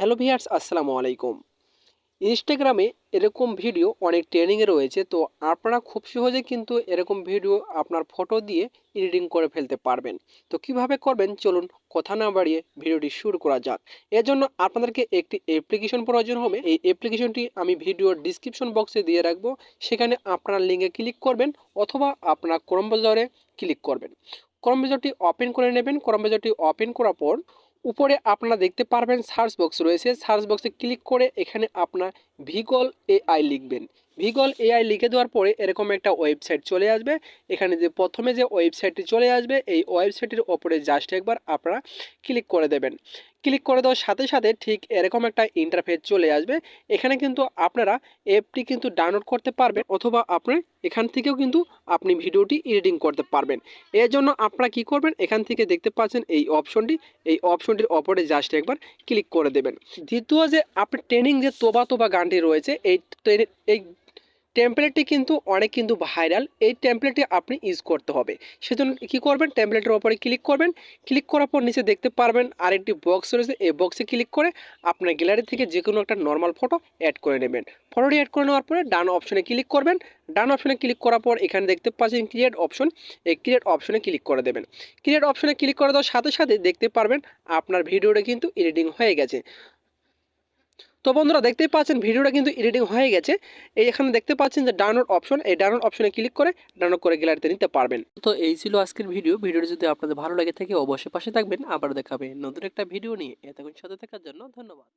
Hello viewers আসসালামু আলাইকুম ইনস্টাগ্রামে এরকম ভিডিও অনেক ট্রেনিংয়ে রয়েছে, তো আপনারা খুব সহজে কিন্তু এরকম ভিডিও আপনার ফটো দিয়ে এডিটিং করে ফেলতে পারবেন। তো কীভাবে করবেন? চলুন কথা না বাড়িয়ে ভিডিওটি শুরু করা যাক। এর জন্য আপনাদেরকে একটি অ্যাপ্লিকেশন প্রয়োজন হবে। এই অ্যাপ্লিকেশনটি আমি ভিডিওর ডিসক্রিপশন বক্সে দিয়ে রাখব। সেখানে আপনারা লিঙ্কে ক্লিক করবেন অথবা আপনার ক্রম ক্লিক করবেন। ক্রম ওপেন করে নেবেন। ক্রম ওপেন করার পর উপরে আপনারা দেখতে পারবেন সার্চ বক্স রয়েছে। সার্চ বক্সে ক্লিক করে এখানে আপনার ভিগল এআই লিখবেন। ভিগল এআই লিখে দেওয়ার পরে এরকম একটা ওয়েবসাইট চলে আসবে। এখানে যে প্রথমে যে ওয়েবসাইটটি চলে আসবে, এই ওয়েবসাইটের ওপরে জাস্ট একবার আপনারা ক্লিক করে দেবেন। ক্লিক করে দেওয়ার সাথে সাথে ঠিক এরকম একটা ইন্টারফেস চলে আসবে। এখানে কিন্তু আপনারা অ্যাপটি কিন্তু ডাউনলোড করতে পারবেন অথবা আপনার এখান থেকেও কিন্তু আপনি ভিডিওটি এডিটিং করতে পারবেন। এর জন্য আপনারা কি করবেন? এখান থেকে দেখতে পাচ্ছেন এই অপশনটি এই অপশনটির ওপরে জাস্ট একবার ক্লিক করে দেবেন। দ্বিতীয় যে আপনি ট্রেনিং যে তোবা তোবা গানটি রয়েছে, এই এই টেমপ্লেটটি কিন্তু অনেক কিন্তু ভাইরাল এই টেমপ্লেটটি আপনি ইউজ করতে হবে। সেজন্য কী করবেন? টেমপ্লেটের ওপরে ক্লিক করবেন। ক্লিক করার পর নিচে দেখতে পারবেন আরেকটি বক্স রয়েছে। এই বক্সে ক্লিক করে আপনার গ্যালারি থেকে যে কোনো একটা নর্মাল ফটো অ্যাড করে নেবেন। ফটোটি অ্যাড করে নেওয়ার পরে ডান অপশনে ক্লিক করবেন। ডান অপশনে ক্লিক করার পর এখানে দেখতে পাচ্ছেন ক্রিয়েট অপশন এই ক্রিয়েট অপশনে ক্লিক করে দেবেন। ক্রিয়েট অপশনে ক্লিক করে দেওয়ার সাথে সাথে দেখতে পারবেন আপনার ভিডিওটা কিন্তু এডিটিং হয়ে গেছে। তো বন্ধুরা দেখতেই পাচ্ছেন, ভিডিওটা কিন্তু এডিটিং হয়ে গেছে। এই এখানে দেখতে পাচ্ছেন যে ডাউনলোড অপশন এই ডাউনলোড অপশনে ক্লিক করে ডাউনলোড করে গ্যালারিতে নিতে পারবেন। তো এই ছিল আজকের ভিডিও ভিডিওটি যদি আপনাদের ভালো লাগে থাকে, অবশ্যই পাশে থাকবেন। আবার দেখাবে নতুন একটা ভিডিও নিয়ে। এতক্ষণ সাথে থাকার জন্য ধন্যবাদ।